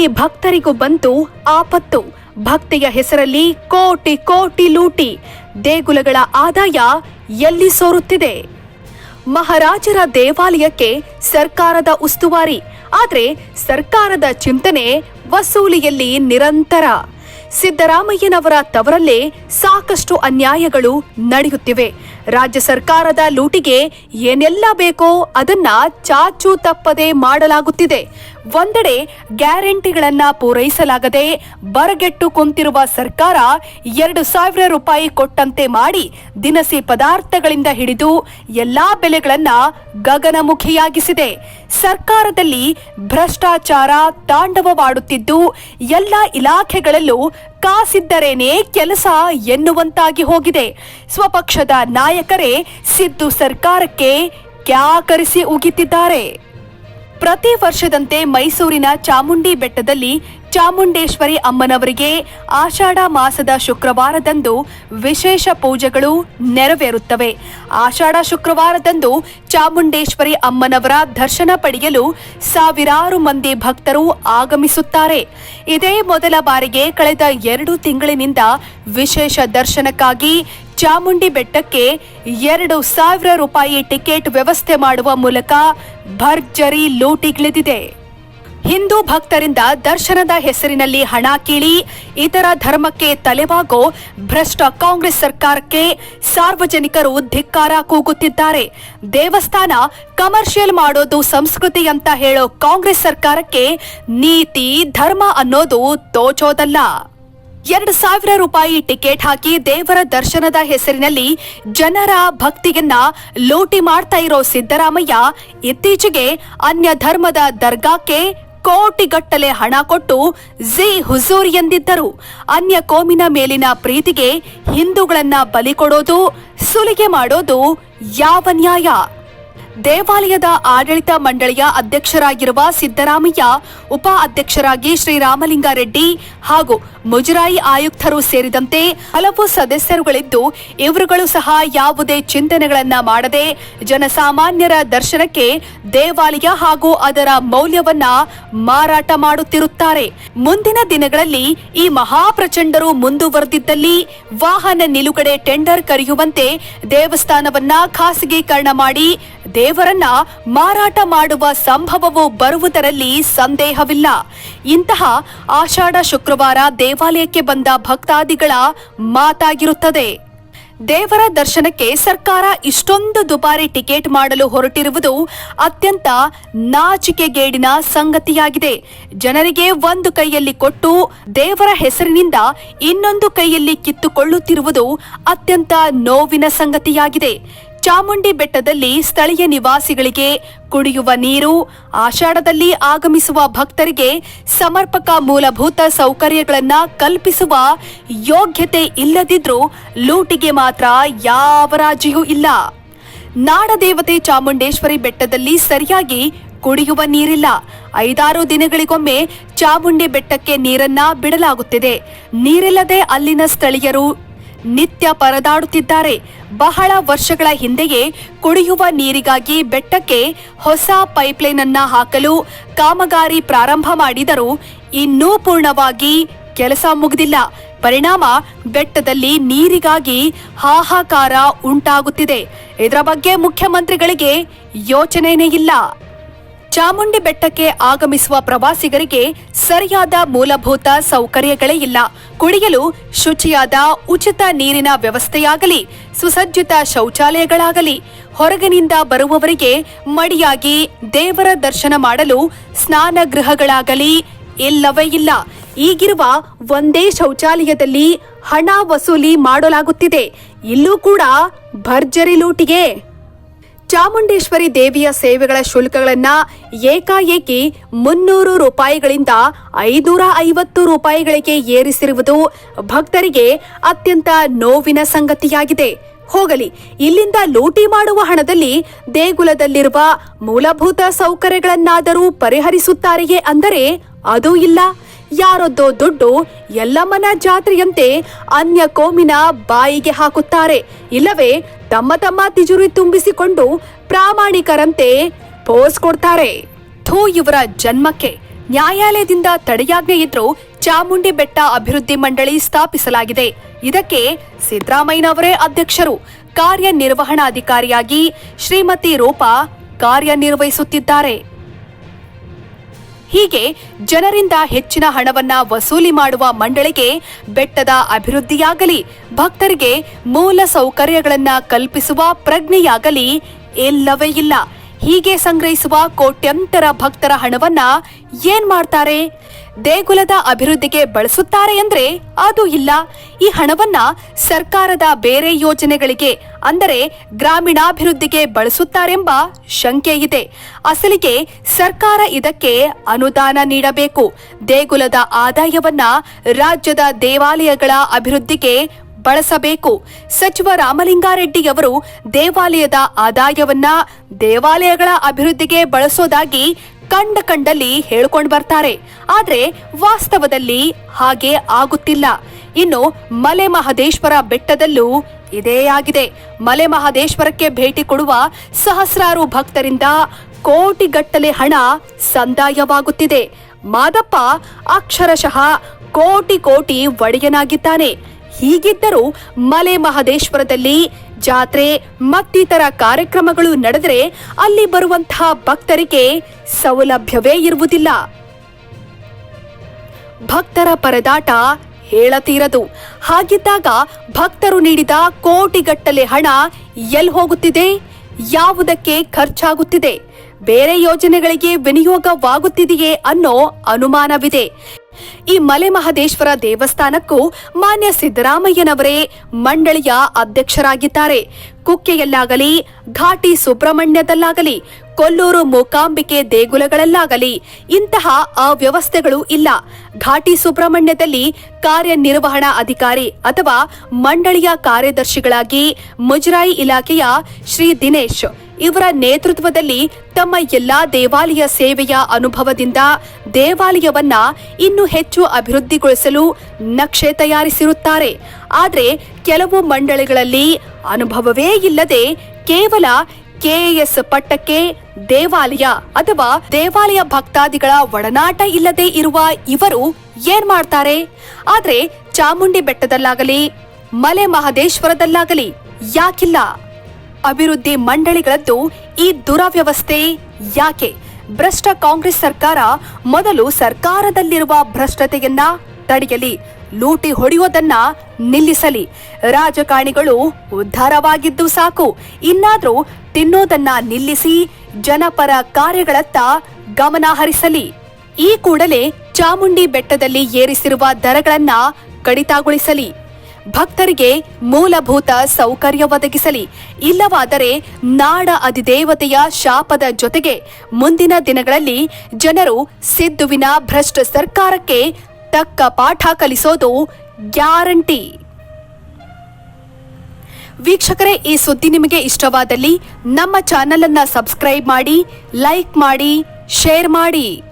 ಚಾಮುಂಡಿ ಭಕ್ತರಿಗೂ ಬಂತು ಆಪತ್ತು. ಭಕ್ತಿಯ ಹೆಸರಲ್ಲಿ ಕೋಟಿ ಕೋಟಿ ಲೂಟಿ. ದೇಗುಲಗಳ ಆದಾಯ ಎಲ್ಲಿ ಸೋರುತ್ತಿದೆ? ಮಹಾರಾಜರ ದೇವಾಲಯಕ್ಕೆ ಸರ್ಕಾರದ ಉಸ್ತುವಾರಿ. ಆದರೆ ಸರ್ಕಾರದ ಚಿಂತನೆ ವಸೂಲಿಯಲ್ಲಿ ನಿರಂತರ. ಸಿದ್ದರಾಮಯ್ಯನವರ ತವರಲ್ಲೇ ಸಾಕಷ್ಟು ಅನ್ಯಾಯಗಳು ನಡೆಯುತ್ತಿವೆ. ರಾಜ್ಯ ಸರ್ಕಾರದ ಲೂಟಿಗೆ ಏನೆಲ್ಲ ಬೇಕೋ ಅದನ್ನ ಚಾಚು ತಪ್ಪದೆ ಮಾಡಲಾಗುತ್ತಿದೆ. ಒಂದೆಡೆ ಗ್ಯಾರಂಟಿಗಳನ್ನ ಪೂರೈಸಲಾಗದೆ ಬರಗೆಟ್ಟು ಕುಂತಿರುವ ಸರ್ಕಾರ ಎರಡು ಸಾವಿರ ರೂಪಾಯಿ ಕೊಟ್ಟಂತೆ ಮಾಡಿ ದಿನಸಿ ಪದಾರ್ಥಗಳಿಂದ ಹಿಡಿದು ಎಲ್ಲಾ ಬೆಲೆಗಳನ್ನ ಗಗನಮುಖಿಯಾಗಿಸಿದೆ. ಸರ್ಕಾರದಲ್ಲಿ ಭ್ರಷ್ಟಾಚಾರ ತಾಂಡವವಾಡುತ್ತಿದ್ದು ಎಲ್ಲ ಇಲಾಖೆಗಳಲ್ಲೂ ಕಾಸಿದ್ದರೇನೆ ಕೆಲಸ ಎನ್ನುವಂತಾಗಿ ಹೋಗಿದೆ. ಸ್ವಪಕ್ಷದ ನಾಯಕರೇ ಸಿದ್ದು ಸರ್ಕಾರಕ್ಕೆ ಕ್ಯಾಕರಿಸಿ ಉಗಿತಿದ್ದಾರೆ. ಪ್ರತಿ ವರ್ಷದಂತೆ ಮೈಸೂರಿನ ಚಾಮುಂಡಿ ಬೆಟ್ಟದಲ್ಲಿ ಚಾಮುಂಡೇಶ್ವರಿ ಅಮ್ಮನವರಿಗೆ ಆಷಾಢ ಮಾಸದ ಶುಕ್ರವಾರದಂದು ವಿಶೇಷ ಪೂಜೆಗಳು ನೆರವೇರುತ್ತವೆ. ಆಷಾಢ ಶುಕ್ರವಾರದಂದು ಚಾಮುಂಡೇಶ್ವರಿ ಅಮ್ಮನವರ ದರ್ಶನ ಪಡೆಯಲು ಸಾವಿರಾರು ಮಂದಿ ಭಕ್ತರು ಆಗಮಿಸುತ್ತಾರೆ. ಇದೇ ಮೊದಲ ಬಾರಿಗೆ ಕಳೆದ ಎರಡು ತಿಂಗಳಿನಿಂದ ವಿಶೇಷ ದರ್ಶನಕ್ಕಾಗಿ ಚಾಮುಂಡಿ ಬೆಟ್ಟಕ್ಕೆ ಎರಡು ಸಾವಿರ ರೂಪಾಯಿ ಟಿಕೆಟ್ ವ್ಯವಸ್ಥೆ ಮಾಡುವ ಮೂಲಕ ಭರ್ಜರಿ ಲೂಟಿಗಿಳಿದಿದೆ ಹಿಂದೂ ಭಕ್ತರಿಂದ ದರ್ಶನದ ಹೆಸರಿನಲ್ಲಿ ಹಣ ಕೀಳಿ ಇತರ ಧರ್ಮಕ್ಕೆ ತಲೆಬಾಗೋ ಭ್ರಷ್ಟ ಕಾಂಗ್ರೆಸ್ ಸರ್ಕಾರಕ್ಕೆ ಸಾರ್ವಜನಿಕರು ಧಿಕ್ಕಾರ ಕೂಗುತ್ತಿದ್ದಾರೆ. ದೇವಸ್ಥಾನ ಕಮರ್ಷಿಯಲ್ ಮಾಡೋದು ಸಂಸ್ಕೃತಿ ಅಂತ ಹೇಳೋ ಕಾಂಗ್ರೆಸ್ ಸರ್ಕಾರಕ್ಕೆ ನೀತಿ, ಧರ್ಮ ಅನ್ನೋದು ತೋಚೋದಲ್ಲ. ಎರಡು ಸಾವಿರ ರೂಪಾಯಿ ಟಿಕೆಟ್ ಹಾಕಿ ದೇವರ ದರ್ಶನದ ಹೆಸರಿನಲ್ಲಿ ಜನರ ಭಕ್ತಿಯನ್ನ ಲೂಟಿ ಮಾಡ್ತಾ ಇರೋ ಸಿದ್ದರಾಮಯ್ಯ ಇತ್ತೀಚೆಗೆ ಅನ್ಯ ಧರ್ಮದ ದರ್ಗಾಕ್ಕೆ ಕೋಟಿಗಟ್ಟಲೆ ಹಣ ಕೊಟ್ಟು ಝಿ ಹುಜೂರ್ ಎಂದಿದ್ದರು. ಅನ್ಯ ಕೋಮಿನ ಮೇಲಿನ ಪ್ರೀತಿಗೆ ಹಿಂದೂಗಳನ್ನ ಬಲಿ ಕೊಡೋದು, ಸುಲಿಗೆ ಮಾಡೋದು ಯಾವ ನ್ಯಾಯ? ದೇವಾಲಯದ ಆಡಳಿತ ಮಂಡಳಿಯ ಅಧ್ಯಕ್ಷರಾಗಿರುವ ಸಿದ್ದರಾಮಯ್ಯ, ಉಪ ಅಧ್ಯಕ್ಷರಾಗಿ ಶ್ರೀರಾಮಲಿಂಗಾರೆಡ್ಡಿ ಹಾಗೂ ಮುಜರಾಯಿ ಆಯುಕ್ತರು ಸೇರಿದಂತೆ ಹಲವು ಸದಸ್ಯರುಗಳಿದ್ದು, ಇವರುಗಳು ಸಹ ಯಾವುದೇ ಚಿಂತನೆಗಳನ್ನ ಮಾಡದೆ ಜನಸಾಮಾನ್ಯರ ದರ್ಶನಕ್ಕೆ ದೇವಾಲಯ ಹಾಗೂ ಅದರ ಮೌಲ್ಯವನ್ನ ಮಾರಾಟ ಮಾಡುತ್ತಿರುತ್ತಾರೆ. ಮುಂದಿನ ದಿನಗಳಲ್ಲಿ ಈ ಮಹಾಪ್ರಚಂಡರು ಮುಂದುವರೆದಿದ್ದಲ್ಲಿ ವಾಹನ ನಿಲುಗಡೆ ಟೆಂಡರ್ ಕರೆಯುವಂತೆ ದೇವಸ್ಥಾನವನ್ನ ಖಾಸಗೀಕರಣ ಮಾಡಿ ದೇವರನ್ನ ಮಾರಾಟ ಮಾಡುವ ಸಂಭವವು ಬರುವುದರಲ್ಲಿ ಸಂದೇಹವಿಲ್ಲ. ಇಂತಹ ಆಷಾಢ ಶುಕ್ರವಾರ ದೇವಾಲಯಕ್ಕೆ ಬಂದ ಭಕ್ತಾದಿಗಳ ಮಾತಾಗಿರುತ್ತದೆ. ದೇವರ ದರ್ಶನಕ್ಕೆ ಸರ್ಕಾರ ಇಷ್ಟೊಂದು ದುಬಾರಿ ಟಿಕೆಟ್ ಮಾಡಲು ಹೊರಟಿರುವುದು ಅತ್ಯಂತ ನಾಚಿಕೆಗೇಡಿನ ಸಂಗತಿಯಾಗಿದೆ. ಜನರಿಗೆ ಒಂದು ಕೈಯಲ್ಲಿ ಕೊಟ್ಟು ದೇವರ ಹೆಸರಿನಿಂದ ಇನ್ನೊಂದು ಕೈಯಲ್ಲಿ ಕಿತ್ತುಕೊಳ್ಳುತ್ತಿರುವುದು ಅತ್ಯಂತ ನೋವಿನ ಸಂಗತಿಯಾಗಿದೆ. ಚಾಮುಂಡಿ ಬೆಟ್ಟದಲ್ಲಿ ಸ್ಥಳೀಯ ನಿವಾಸಿಗಳಿಗೆ ಕುಡಿಯುವ ನೀರು, ಆಷಾಢದಲ್ಲಿ ಆಗಮಿಸುವ ಭಕ್ತರಿಗೆ ಸಮರ್ಪಕ ಮೂಲಭೂತ ಸೌಕರ್ಯಗಳನ್ನು ಕಲ್ಪಿಸುವ ಯೋಗ್ಯತೆ ಇಲ್ಲದಿದ್ರೂ ಲೂಟಿಗೆ ಮಾತ್ರ ಯಾವ ರಾಜಿಯೂ ಇಲ್ಲ. ನಾಡದೇವತೆ ಚಾಮುಂಡೇಶ್ವರಿ ಬೆಟ್ಟದಲ್ಲಿ ಸರಿಯಾಗಿ ಕುಡಿಯುವ ನೀರಿಲ್ಲ. ಐದಾರು ದಿನಗಳಿಗೊಮ್ಮೆ ಚಾಮುಂಡಿ ಬೆಟ್ಟಕ್ಕೆ ನೀರನ್ನ ಬಿಡಲಾಗುತ್ತಿದೆ. ನೀರಿಲ್ಲದೆ ಅಲ್ಲಿನ ಸ್ಥಳೀಯರು ನಿತ್ಯ ಪರದಾಡುತ್ತಿದ್ದಾರೆ. ಬಹಳ ವರ್ಷಗಳ ಹಿಂದೆಯೇ ಕುಡಿಯುವ ನೀರಿಗಾಗಿ ಬೆಟ್ಟಕ್ಕೆ ಹೊಸ ಪೈಪ್ಲೈನ್ ಅನ್ನ ಹಾಕಲು ಕಾಮಗಾರಿ ಪ್ರಾರಂಭ ಮಾಡಿದರೂ ಇನ್ನೂ ಪೂರ್ಣವಾಗಿ ಕೆಲಸ ಮುಗಿದಿಲ್ಲ. ಪರಿಣಾಮ ಬೆಟ್ಟದಲ್ಲಿ ನೀರಿಗಾಗಿ ಹಾಹಾಕಾರ ಉಂಟಾಗುತ್ತಿದೆ. ಇದರ ಬಗ್ಗೆ ಮುಖ್ಯಮಂತ್ರಿಗಳಿಗೆ ಯೋಚನೆನೇ ಇಲ್ಲ. ಚಾಮುಂಡಿ ಬೆಟ್ಟಕ್ಕೆ ಆಗಮಿಸುವ ಪ್ರವಾಸಿಗರಿಗೆ ಸರಿಯಾದ ಮೂಲಭೂತ ಸೌಕರ್ಯಗಳೇ ಇಲ್ಲ. ಕುಡಿಯಲು ಶುಚಿಯಾದ, ಉಚಿತ ನೀರಿನ ವ್ಯವಸ್ಥೆಯಾಗಲಿ, ಸುಸಜ್ಜಿತ ಶೌಚಾಲಯಗಳಾಗಲಿ, ಹೊರಗಿನಿಂದ ಬರುವವರಿಗೆ ಮಡಿಯಾಗಿ ದೇವರ ದರ್ಶನ ಮಾಡಲು ಸ್ನಾನ ಗೃಹಗಳಾಗಲಿ ಇಲ್ಲವೇ ಇಲ್ಲ. ಈಗಿರುವ ಒಂದೇ ಶೌಚಾಲಯದಲ್ಲಿ ಹಣ ವಸೂಲಿ ಮಾಡಲಾಗುತ್ತಿದೆ. ಇಲ್ಲೂ ಕೂಡ ಭರ್ಜರಿ ಲೂಟಿಗೆ. ಚಾಮುಂಡೇಶ್ವರಿ ದೇವಿಯ ಸೇವೆಗಳ ಶುಲ್ಕಗಳನ್ನ ಏಕಾಏಕಿ ಮುನ್ನೂರು ರೂಪಾಯಿಗಳಿಂದ ಐನೂರ ಐವತ್ತು ರೂಪಾಯಿಗಳಿಗೆ ಏರಿಸಿರುವುದು ಭಕ್ತರಿಗೆ ಅತ್ಯಂತ ನೋವಿನ ಸಂಗತಿಯಾಗಿದೆ. ಹೋಗಲಿ, ಇಲ್ಲಿಂದ ಲೂಟಿ ಮಾಡುವ ಹಣದಲ್ಲಿ ದೇಗುಲದಲ್ಲಿರುವ ಮೂಲಭೂತ ಸೌಕರ್ಯಗಳನ್ನಾದರೂ ಪರಿಹರಿಸುತ್ತಾರೆಯೇ ಅಂದರೆ ಅದೂ ಇಲ್ಲ. ಯಾರೊದ್ದೋ ದುಡ್ಡು ಎಲ್ಲಮ್ಮನ ಜಾತ್ರೆಯಂತೆ ಅನ್ಯ ಕೋಮಿನ ಬಾಯಿಗೆ ಹಾಕುತ್ತಾರೆ. ಇಲ್ಲವೇ ತಮ್ಮ ತಮ್ಮ ತಿಜುರಿ ತುಂಬಿಸಿಕೊಂಡು ಪ್ರಾಮಾಣಿಕರಂತೆ ಪೋಸ್ ಕೊಡ್ತಾರೆ. ಥೂ ಇವರ ಜನ್ಮಕ್ಕೆ ನ್ಯಾಯಾಲಯದಿಂದ ತಡೆಯಾಜ್ಞೆ ಇದ್ರೂ ಚಾಮುಂಡಿ ಬೆಟ್ಟ ಅಭಿವೃದ್ಧಿ ಮಂಡಳಿ ಸ್ಥಾಪಿಸಲಾಗಿದೆ. ಇದಕ್ಕೆ ಸಿದ್ದರಾಮಯ್ಯನವರೇ ಅಧ್ಯಕ್ಷರು. ಕಾರ್ಯನಿರ್ವಹಣಾಧಿಕಾರಿಯಾಗಿ ಶ್ರೀಮತಿ ರೂಪಾ ಕಾರ್ಯನಿರ್ವಹಿಸುತ್ತಿದ್ದಾರೆ. ಹೀಗೆ ಜನರಿಂದ ಹೆಚ್ಚಿನ ಹಣವನ್ನ ವಸೂಲಿ ಮಾಡುವ ಮಂಡಳಿಗೆ ಬೆಟ್ಟದ ಅಭಿವೃದ್ಧಿಯಾಗಲಿ, ಭಕ್ತರಿಗೆ ಮೂಲ ಸೌಕರ್ಯಗಳನ್ನ ಕಲ್ಪಿಸುವ ಪ್ರಜ್ಞೆಯಾಗಲಿ ಎಲ್ಲವೇ ಇಲ್ಲ. ಹೀಗೆ ಸಂಗ್ರಹಿಸುವ ಕೋಟ್ಯಂತರ ಭಕ್ತರ ಹಣವನ್ನ ಏನ್ ಮಾಡ್ತಾರೆ? ದೇಗುಲದ ಅಭಿವೃದ್ಧಿಗೆ ಬಳಸುತ್ತಾರೆ ಅಂದ್ರೆ ಅದು ಇಲ್ಲ. ಈ ಹಣವನ್ನ ಸರ್ಕಾರದ ಬೇರೆ ಯೋಜನೆಗಳಿಗೆ, ಅಂದರೆ ಗ್ರಾಮೀಣಾಭಿವೃದ್ಧಿಗೆ ಬಳಸುತ್ತಾರೆಂಬ ಶಂಕೆ ಇದೆ. ಅಸಲಿಗೆ ಸರ್ಕಾರ ಇದಕ್ಕೆ ಅನುದಾನ ನೀಡಬೇಕು. ದೇಗುಲದ ಆದಾಯವನ್ನ ರಾಜ್ಯದ ದೇವಾಲಯಗಳ ಅಭಿವೃದ್ಧಿಗೆ ಬಳಸಬೇಕು. ಸಚಿವ ರಾಮಲಿಂಗಾರೆಡ್ಡಿಯವರು ದೇವಾಲಯದ ಆದಾಯವನ್ನ ದೇವಾಲಯಗಳ ಅಭಿವೃದ್ಧಿಗೆ ಬಳಸೋದಾಗಿ ಕಂಡ ಕಂಡಲ್ಲಿ ಹೇಳ್ಕೊಂಡು ಬರ್ತಾರೆ. ಆದ್ರೆ ವಾಸ್ತವದಲ್ಲಿ ಹಾಗೆ ಆಗುತ್ತಿಲ್ಲ. ಇನ್ನು ಮಲೆ ಮಹದೇಶ್ವರ ಬೆಟ್ಟದಲ್ಲೂ ಇದೇ ಆಗಿದೆ. ಮಲೆ ಮಹದೇಶ್ವರಕ್ಕೆ ಭೇಟಿ ಕೊಡುವ ಸಹಸ್ರಾರು ಭಕ್ತರಿಂದ ಕೋಟಿಗಟ್ಟಲೆ ಹಣ ಸಂದಾಯವಾಗುತ್ತಿದೆ. ಮಾದಪ್ಪ ಅಕ್ಷರಶಃ ಕೋಟಿ ಕೋಟಿ ಒಡೆಯನಾಗಿದ್ದಾನೆ. ಹೀಗಿದ್ದರೂ ಮಲೆ ಮಹದೇಶ್ವರದಲ್ಲಿ ಜಾತ್ರೆ, ಮತ್ತಿತರ ಕಾರ್ಯಕ್ರಮಗಳು ನಡೆದರೆ ಅಲ್ಲಿ ಬರುವಂತಹ ಭಕ್ತರಿಗೆ ಸೌಲಭ್ಯವೇ ಇರುವುದಿಲ್ಲ. ಭಕ್ತರ ಪರದಾಟ ಹೇಳತೀರದು. ಹಾಗಿದ್ದಾಗ ಭಕ್ತರು ನೀಡಿದ ಕೋಟಿಗಟ್ಟಲೆ ಹಣ ಎಲ್ಲಿ ಹೋಗುತ್ತಿದೆ? ಯಾವುದಕ್ಕೆ ಖರ್ಚಾಗುತ್ತಿದೆ? ಬೇರೆ ಯೋಜನೆಗಳಿಗೆ ವಿನಿಯೋಗವಾಗುತ್ತಿದೆಯೇ ಅನ್ನೋ ಅನುಮಾನವಿದೆ. ಈ ಮಲೆ ಮಹದೇಶ್ವರ ದೇವಸ್ಥಾನಕ್ಕೂ ಮಾನ್ಯ ಸಿದ್ದರಾಮಯ್ಯನವರೇ ಮಂಡಳಿಯ ಅಧ್ಯಕ್ಷರಾಗಿದ್ದಾರೆ. ಕುಕ್ಕೆಯಲ್ಲಾಗಲಿ, ಘಾಟಿ ಸುಬ್ರಹ್ಮಣ್ಯದಲ್ಲಾಗಲಿ, ಕೊಲ್ಲೂರು ಮೂಕಾಂಬಿಕೆ ದೇಗುಲಗಳಲ್ಲಾಗಲಿ ಇಂತಹ ಅವ್ಯವಸ್ಥೆಗಳು ಇಲ್ಲ. ಘಾಟಿ ಸುಬ್ರಹ್ಮಣ್ಯದಲ್ಲಿ ಕಾರ್ಯನಿರ್ವಹಣಾ ಅಧಿಕಾರಿ ಅಥವಾ ಮಂಡಳಿಯ ಕಾರ್ಯದರ್ಶಿಗಳಾಗಿ ಮುಜರಾಯಿ ಇಲಾಖೆಯ ಶ್ರೀ ದಿನೇಶ್ ಇವರ ನೇತೃತ್ವದಲ್ಲಿ ತಮ್ಮ ಎಲ್ಲಾ ದೇವಾಲಯ ಸೇವೆಯ ಅನುಭವದಿಂದ ದೇವಾಲಯವನ್ನ ಇನ್ನೂ ಹೆಚ್ಚು ಅಭಿವೃದ್ಧಿಗೊಳಿಸಲು ನಕ್ಷೆ ತಯಾರಿಸಿರುತ್ತಾರೆ. ಆದರೆ ಕೆಲವು ಮಂಡಳಿಗಳಲ್ಲಿ ಅನುಭವವೇ ಇಲ್ಲದೆ ಕೇವಲ ಕೆಎಎಸ್ ಪಟ್ಟಕ್ಕೆ ದೇವಾಲಯ ಅಥವಾ ದೇವಾಲಯ ಭಕ್ತಾದಿಗಳ ಒಡನಾಟ ಇಲ್ಲದೆ ಇರುವ ಇವರು ಏನ್ ಮಾಡ್ತಾರೆ? ಆದ್ರೆ ಚಾಮುಂಡಿ ಬೆಟ್ಟದಲ್ಲಾಗಲಿ, ಮಲೆ ಮಹದೇಶ್ವರದಲ್ಲಾಗಲಿ ಯಾಕಿಲ್ಲ. ಅಭಿವೃದ್ಧಿ ಮಂಡಳಿಗಳದ್ದು ಈ ದುರವ್ಯವಸ್ಥೆ ಯಾಕೆ? ಭ್ರಷ್ಟ ಕಾಂಗ್ರೆಸ್ ಸರ್ಕಾರ ಮೊದಲು ಸರ್ಕಾರದಲ್ಲಿರುವ ಭ್ರಷ್ಟತೆಯನ್ನ ತಡೆಯಲಿ, ಲೂಟಿ ಹೊಡೆಯೋದನ್ನ ನಿಲ್ಲಿಸಲಿ. ರಾಜಕಾರಣಿಗಳು ಉದ್ಧಾರವಾಗಿದ್ದು ಸಾಕು, ಇನ್ನಾದ್ರೂ ತಿನ್ನೋದನ್ನ ನಿಲ್ಲಿಸಿ ಜನಪರ ಕಾರ್ಯಗಳತ್ತ ಗಮನ ಹರಿಸಲಿ. ಈ ಕೂಡಲೇ ಚಾಮುಂಡಿ ಬೆಟ್ಟದಲ್ಲಿ ಏರಿಸಿರುವ ದರಗಳನ್ನ ಕಡಿತಗೊಳಿಸಲಿ. ಭಕ್ತರಿಗೆ ಮೂಲಭೂತ ಸೌಕರ್ಯ ಒದಗಿಸಲಿ. ಇಲ್ಲವಾದರೆ ನಾಡ ಅಧಿದೇವತೆಯ ಶಾಪದ ಜೊತೆಗೆ ಮುಂದಿನ ದಿನಗಳಲ್ಲಿ ಜನರು ಸಿದ್ದುವಿನ ಭ್ರಷ್ಟ ಸರ್ಕಾರಕ್ಕೆ ತಕ್ಕ ಪಾಠ ಕಲಿಸೋದು ಗ್ಯಾರಂಟಿ. ವೀಕ್ಷಕರೇ, ಈ ಸುದ್ದಿ ನಿಮಗೆ ಇಷ್ಟವಾದಲ್ಲಿ ನಮ್ಮ ಚಾನೆಲ್ ಅನ್ನ ಸಬ್ಸ್ಕ್ರೈಬ್ ಮಾಡಿ, ಲೈಕ್ ಮಾಡಿ, ಶೇರ್ ಮಾಡಿ.